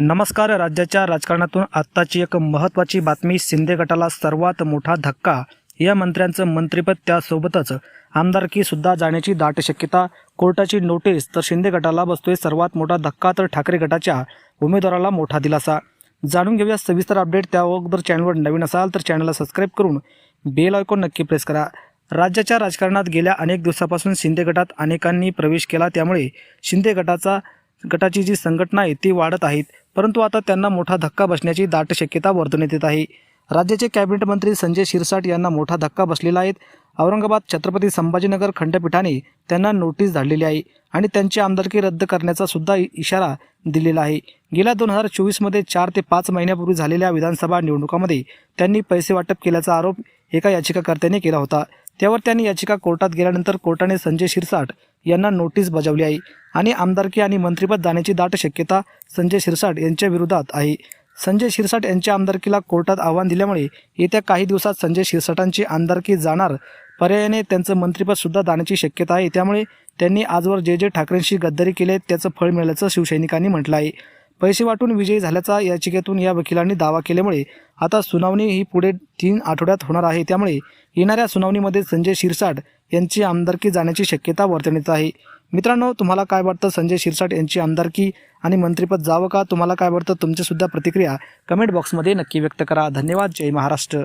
नमस्कार राज्याच्या राजकारणातून आत्ताची एक महत्त्वाची बातमी शिंदे गटाला सर्वात मोठा धक्का. या मंत्र्यांचं मंत्रिपद त्यासोबतच आमदारकी सुद्धा जाण्याची दाट शक्यता. कोर्टाची नोटीस तर शिंदे गटाला बसतोय सर्वात मोठा धक्का तर ठाकरे गटाच्या उमेदवाराला मोठा दिलासा. जाणून घेऊया सविस्तर अपडेट त्या अगोदर चॅनलवर नवीन असाल तर चॅनलला सबस्क्राईब करून बेल आयकॉन नक्की प्रेस करा. राज्याच्या राजकारणात गेल्या अनेक दिवसापासून शिंदे गटात अनेकांनी प्रवेश केला त्यामुळे शिंदे गटाचा गटाची जी संघटना आहे ती वाढत आहेत परंतु आता त्यांना मोठा धक्का बसण्याची दाट शक्यता वर्तवण्यात येत आहे. राज्याचे कॅबिनेट मंत्री संजय शिरसाट यांना मोठा धक्का बसलेला आहे. औरंगाबाद छत्रपती संभाजीनगर खंडपीठाने त्यांना नोटीस धाडलेली आहे आणि त्यांची आमदारकी रद्द करण्याचा सुद्धा इशारा दिलेला आहे. गेल्या दोन हजार चोवीसमध्ये चार ते पाच महिन्यापूर्वी झालेल्या विधानसभा निवडणुकामध्ये त्यांनी पैसे वाटप केल्याचा आरोप एका याचिकाकर्त्याने केला होता. त्यावर त्यांनी याचिका कोर्टात गेल्यानंतर कोर्टाने संजय शिरसाट यांना नोटीस बजावली आहे. आणि आमदारकी आणि मंत्रिपद जाण्याची दाट शक्यता संजय शिरसाट यांच्या विरोधात आहे. संजय शिरसाट यांच्या आमदारकीला कोर्टात आव्हान दिल्यामुळे येत्या काही दिवसात संजय शिरसाटांची आमदारकी जाणार. पर्यायाने त्यांचं मंत्रिपद सुद्धा जाण्याची शक्यता आहे. त्यामुळे त्यांनी आजवर जे जे ठाकरेंशी गद्दारी केले त्याचं फळ मिळाल्याचं शिवसैनिकांनी म्हटलं आहे. पैसे वाटून विजयी झाल्याचा याचिकेतून या वकिलांनी दावा केल्यामुळे आता सुनावणी ही पुढे तीन आठवड्यात होणार आहे. त्यामुळे येणाऱ्या सुनावणीमध्ये संजय शिरसाट यांची आमदारकी जाण्याची शक्यता वर्तवण्यात आहे. मित्रांनो तुम्हाला काय वाटतं संजय शिरसाट यांची आमदारकी आणि मंत्रिपद जावं का? तुम्हाला काय वाटतं? तुमच्यासुद्धा प्रतिक्रिया कमेंट बॉक्समध्ये नक्की व्यक्त करा. धन्यवाद. जय महाराष्ट्र.